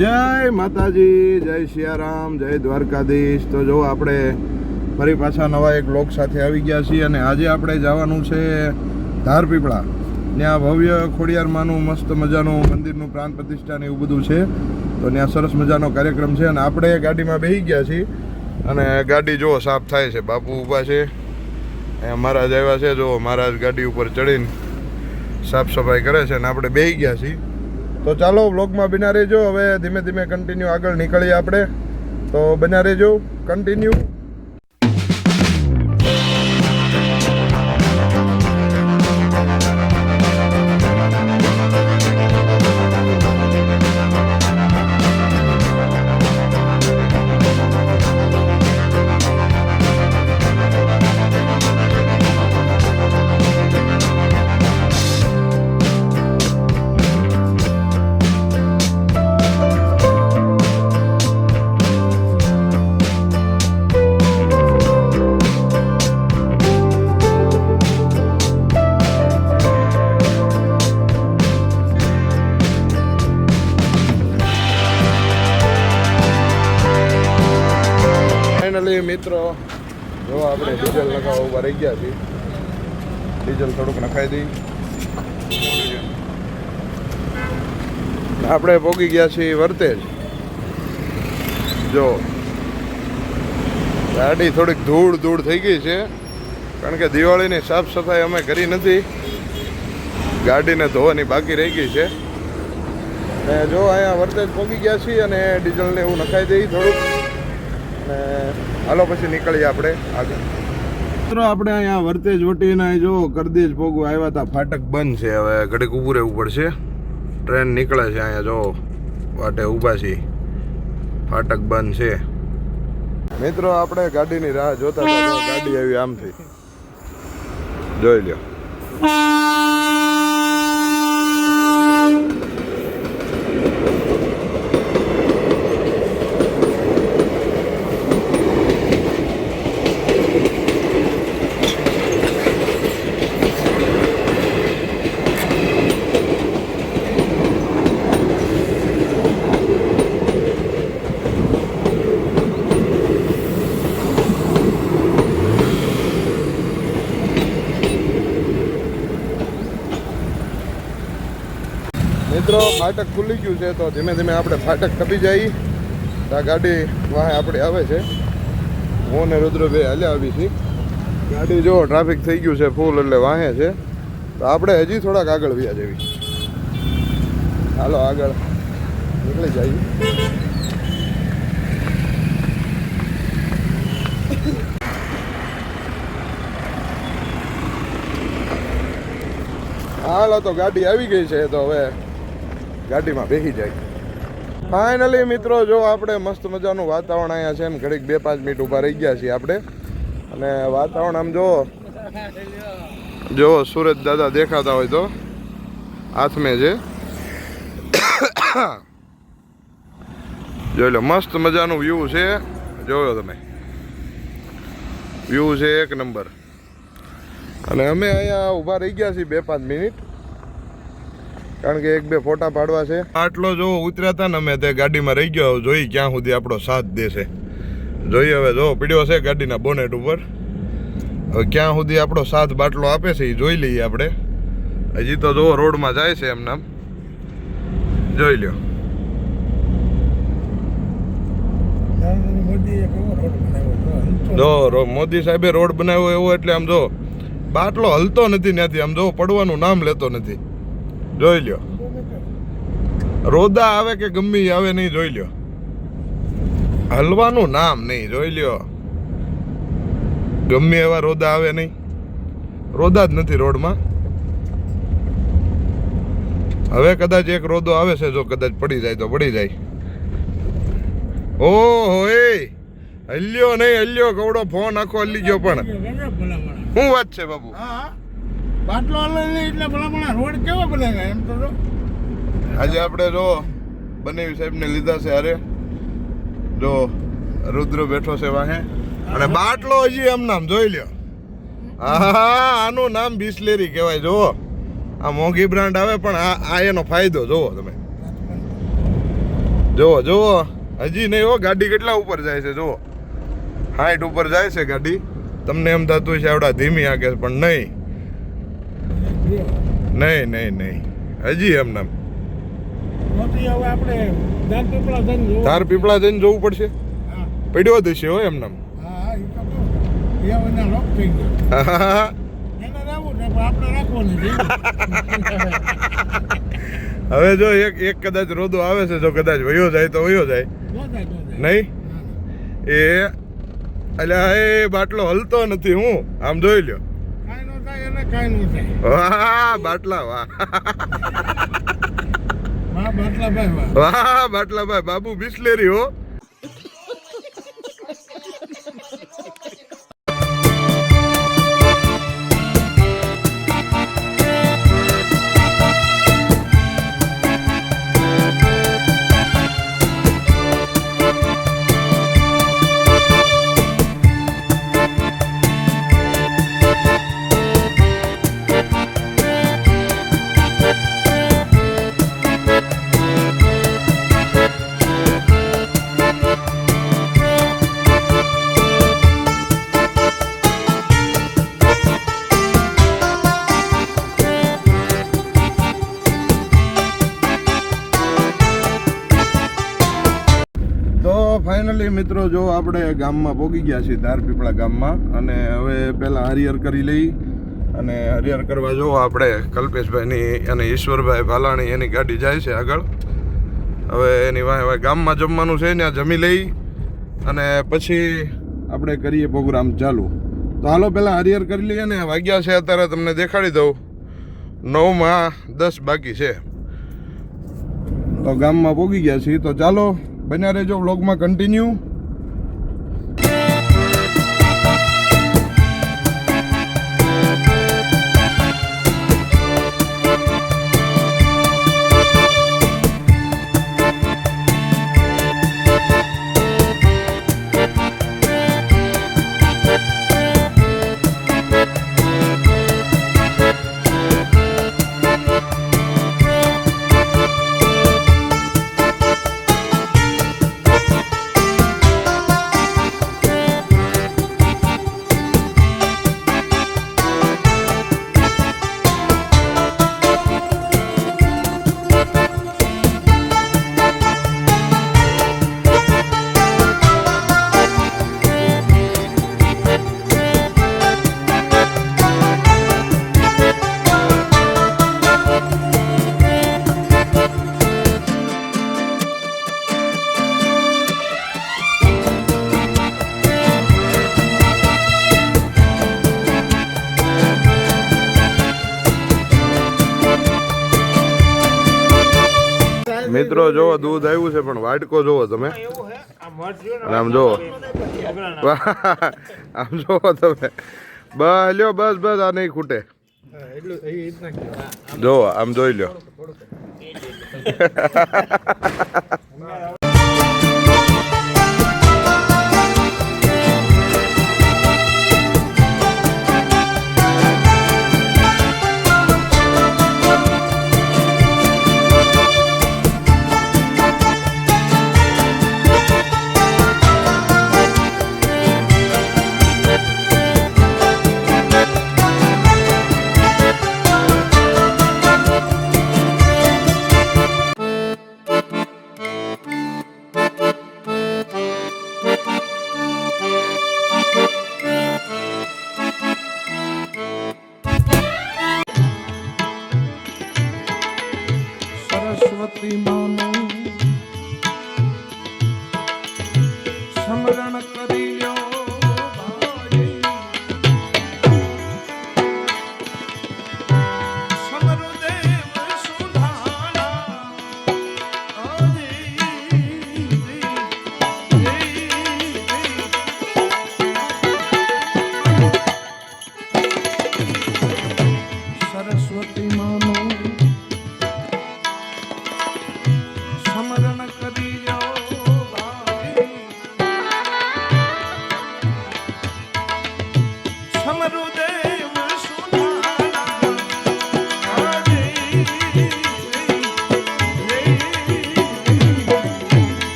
જય માતાજી, જય સિયારામ જય દ્વારકાધીશ. તો જો આપણે ફરી પાછા નવા એક લોક સાથે આવી ગયા છીએ અને આજે આપણે જવાનું છે ધારપીપળા. ત્યાં ભવ્ય ખોડિયારમાંનું મસ્ત મજાનું મંદિરનું પ્રાણ પ્રતિષ્ઠા ને એવું બધું છે. તો ત્યાં સરસ મજાનો કાર્યક્રમ છે અને આપણે ગાડીમાં બેસી ગયા છીએ અને ગાડી જો સાફ થાય છે. બાપુ ઊભા છે. અહીંયા મહારાજ આવ્યા છે. જો મહારાજ ગાડી ઉપર ચડીને સાફ સફાઈ કરે છે અને આપણે બેસી ગયા છીએ. તો ચાલો વ્લોગમાં બના રહેજો. હવે ધીમે ધીમે કન્ટિન્યુ આગળ નીકળીએ આપણે. તો બના રહેજો. કન્ટિન્યુ મિત્રો, જો આપણે ડીઝલ લગાવવા ઊભા રહી ગયા છીએ, ડીઝલ થોડુંક નખાઈ દઈ. આપણે પોગી ગયા છીએ વર્તેજ. જો, ગાડી થોડીક ધૂળ ધૂળ થઈ ગઈ છે, કારણ કે દિવાળીની સાફ સફાઈ અમે કરી નથી. ગાડીને ધોવાની બાકી રહી ગઈ છે. ને જો અહીંયા વર્તેજ પોગી ગયા છીએ અને ડીઝલને એવું નખાઈ દઈ થોડુંક. અને હાલો પછી નીકળીએ આપણે આગળ. મિત્રો આપણે અહીંયા વર્તેજ વટીને જો કરદેજ ભોગવ આવ્યા હતા. ફાટક બંધ છે હવે ઘડીક ઊભું રહેવું પડશે. ટ્રેન નીકળે છે અહીંયા જો વાટે ઊભા છીએ ફાટક બંધ છે. મિત્રો આપણે ગાડીની રાહ જોતા ગાડી આવી આમથી. જોઈ લ્યો મિત્રો ફાટક ખુલી ગયું છે, તો ધીમે ધીમે આપણે ફાટક ટપી જઈએ આ ગાડી વાહે આપણે આવે છે. હું ને રુદ્રભાઈ હાલ્યા આવી છીએ. ગાડી જો ટ્રાફિક થઈ ગયું છે ફૂલ એટલે વાહે છે. તો આપણે હજી થોડાક આગળ વ્યા જેવી. હાલો, આગળ નીકળી જઈએ હાલો, તો ગાડી આવી ગઈ છે, તો હવે ગાડીમાં બેસી જાય. ફાઇનલી મિત્રો, જો આપણે મસ્ત મજાનું વાતાવરણ અહીંયા છે ને, ઘડીક બે પાંચ મિનિટ ઊભા રહી ગયા છીએ આપણે. અને વાતાવરણ આમ જોવો જો સુરજ દાદા દેખાતા હોય તો. હાથમે છે. જોઈ લો, મસ્ત મજાનું વ્યૂ છે. જોયો તમે. વ્યૂ છે એક નંબર અને અમે અહીંયા ઊભા રહી ગયા છીએ બે પાંચ મિનિટ. કારણ કે એક બે ફોટા પાડવા છે. આટલો જો ઉતર્યા હતા ને અમે તે ગાડીમાં રહી ગયો. જોઈ ક્યાં સુધી આપણો સાથ દેશે જોઈએ હવે જો પીડ્યો છે ગાડીના બોનેટ ઉપર. હવે ક્યાં સુધી આપણો સાથ બાટલો આપે છે એ જોઈ લઈએ આપણે. હજી તો જો રોડમાં જાય છે એમનામ. જોઈ લ્યો. જો મોદી સાહેબે રોડ બનાવ્યો એવો એટલે આમ જો બાટલો હલતો નથી ત્યાંથી. આમ જો પડવાનું નામ લેતો નથી. જોઈ લ્યો. રોદા આવે કે ગમી આવે નહીં જોઈ લ્યો. હલવાનું નામ નહીં જોઈ લ્યો. ગમે એવા રોદા આવે નહીં. રોદા જ નથી રોડમાં. હવે કદાચ એક રોદો આવે છે જો કદાચ પડી જાય તો પડી જાય. ઓહો એ હલ્યો નહીં હલ્યો કવડો ફોન આખો હલી ગયો પણ. શું વાત છે બાબુ? હા. બાટલો હલે એટલે ભલામણ રોડ કેવો બનાવ્યા એમ તો. આજે આપણે જો બનેવી સાહેબને લીધા છે અરે જો રુદ્ર બેઠો છે વાહે. અને બાટલો હજી એમ નામ જોઈ લ્યો. હા આનું નામ બિસ્લેરી કહેવાય જો આ મોંઘી બ્રાન્ડ આવે પણ આ આ એનો ફાયદો જોવો તમે. જુઓ જુઓ. હજી નહીં હો, ગાડી કેટલા ઉપર જાય છે, જુઓ. હાઈટ ઉપર જાય છે ગાડી. તમને એમ થતું છે આવડા ધીમી આગે પણ નહીં. નહીં નહીં નહીં. હજી એમને. તાર પીપળા જઈને જોવું પડશે. પડ્યો દેશે હો એમને હવે જો એક એક કદાચ રોદો આવે છે જો કદાચ વયો જાય તો વયો જાય. નહીં. એ એટલે એ બાટલો હલતો નથી હું. આમ જોઈ લ્યો. વાહ બાટલા વાહ. વાહ બાટલાભાઈ વાહ. વાહ બાટલા ભાઈ બાબુ બિસ્લેરી હો. મિત્રો, જો આપણે ગામમાં પોગી ગયા છીએ, ધારપીપળા ગામમાં, અને હવે પહેલાં હરિહર કરી લઈ, અને હરિહર કરવા જો આપણે કલ્પેશભાઈની અને ઈશ્વરભાઈ ભાલાણી એની ગાડી જાય છે આગળ. હવે એની વાહે વાહે ગામમાં જમવાનું છે, ત્યાં જમી લઈ, અને પછી આપણે કરીએ પ્રોગ્રામ ચાલુ. તો હાલો, પહેલાં હરિહર કરી લઈએ ને, વાગ્યા છે અત્યારે, તમને દેખાડી દઉં. નવમાં દસ બાકી છે. તો ગામમાં પોગી ગયા છીએ. તો ચાલો, બન્યા રહેજો વ્લોગમાં કન્ટિન્યુ મિત્રો દૂધ આવ્યું છે પણ વાટકો જોવો તમે. અને આમ જોવો. આમ જોવો તમે. બસ લ્યો બસ બસ આ નહીં ખૂટે. જોવો આમ જોઈ લ્યો.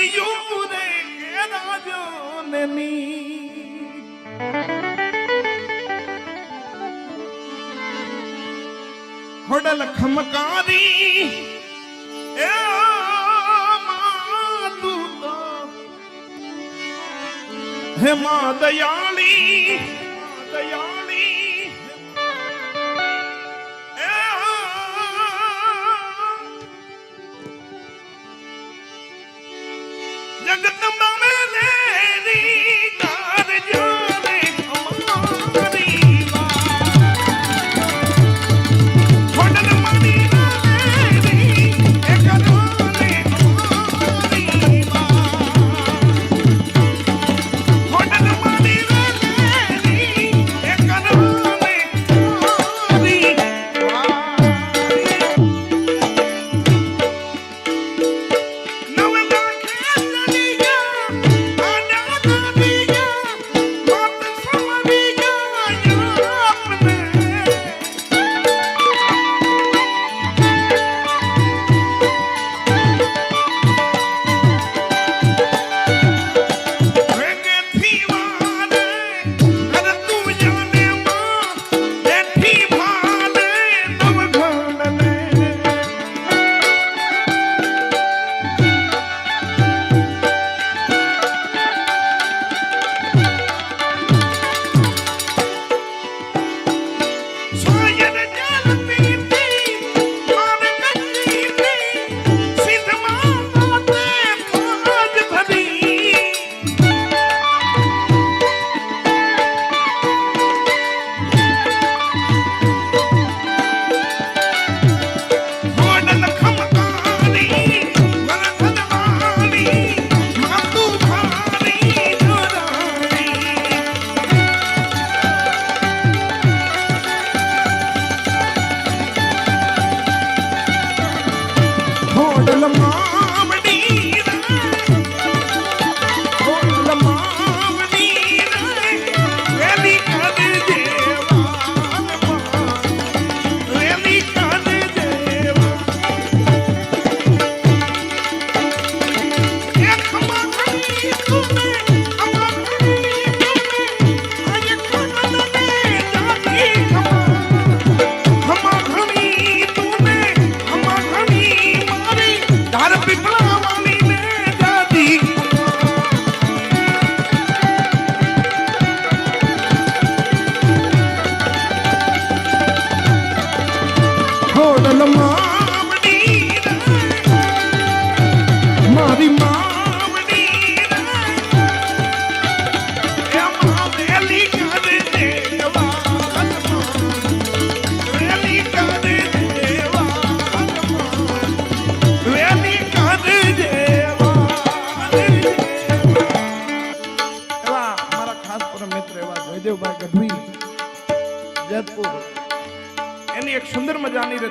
દિયુને રાજો નની હોડલ ખમકારી એ માં તું તો હે માં દયા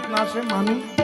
નાશે માનું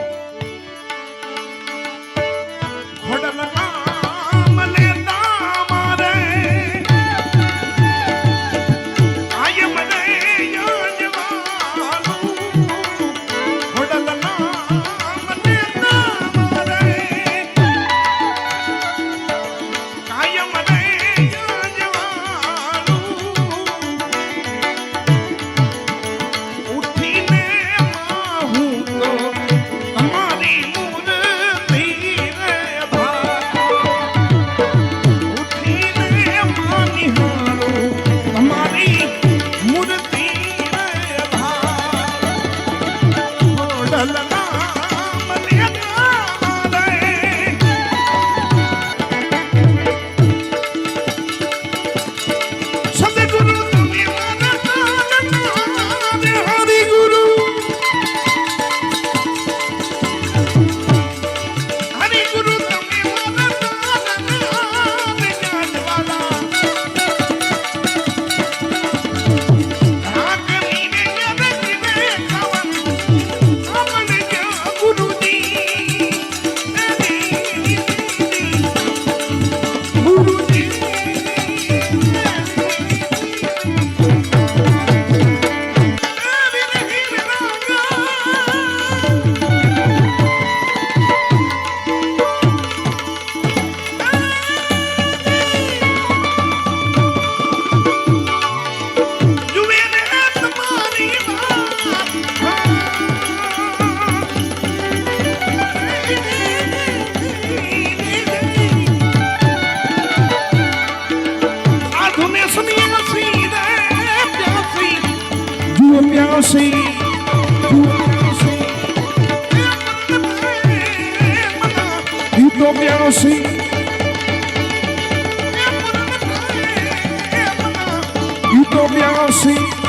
તો પ્યાસી ઈ તો પ્યાસી